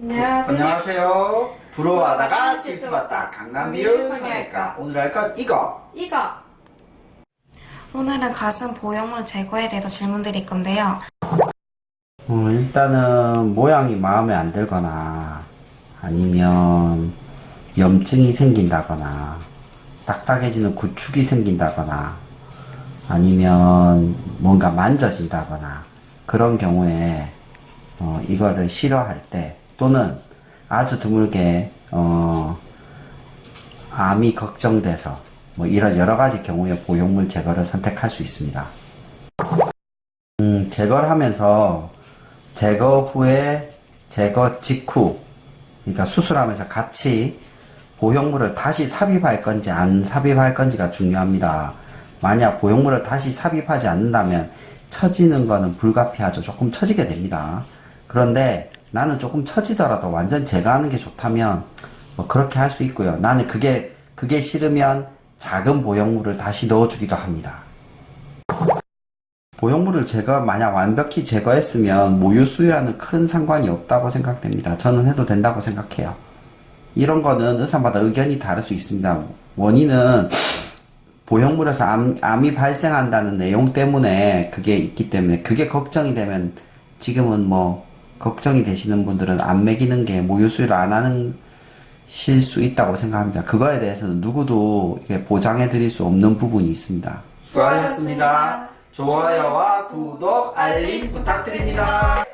안녕하세요. 안녕하세요. 부러워하다가 질투받다 강남비율 성형외과 오늘 할 건 이거 이거 오늘은 가슴 보형물 제거에 대해서 질문 드릴 건데요. 어, 일단은 모양이 마음에 안 들거나 아니면 염증이 생긴다거나 딱딱해지는 구축이 생긴다거나 아니면 뭔가 만져진다거나 그런 경우에 어, 이거를 싫어할 때 또는 아주 드물게 어, 암이 걱정돼서 뭐 이런 여러 가지 경우에 보형물 제거를 선택할 수 있습니다. 음, 제거를 하면서 제거 후에 제거 직후 그러니까 수술하면서 같이 보형물을 다시 삽입할 건지 안 삽입할 건지가 중요합니다. 만약 보형물을 다시 삽입하지 않는다면 처지는 거는 불가피하죠. 조금 처지게 됩니다. 그런데 나는 조금 처지더라도 완전 제거하는 게 좋다면 뭐 그렇게 할 수 있고요. 나는 그게 그게 싫으면 작은 보형물을 다시 넣어주기도 합니다. 보형물을 제거 만약 완벽히 제거했으면 모유 수유와는 큰 상관이 없다고 생각됩니다. 저는 해도 된다고 생각해요. 이런 거는 의사마다 의견이 다를 수 있습니다. 원인은 보형물에서 암, 암이 발생한다는 내용 때문에 그게 있기 때문에 그게 걱정이 되면 지금은 뭐 걱정이 되시는 분들은 안 먹이는 게 모유 수유를 안 하는 실수 있다고 생각합니다. 그거에 대해서는 누구도 보장해 드릴 수 없는 부분이 있습니다. 수고하셨습니다. 좋아요와 구독, 알림 부탁드립니다.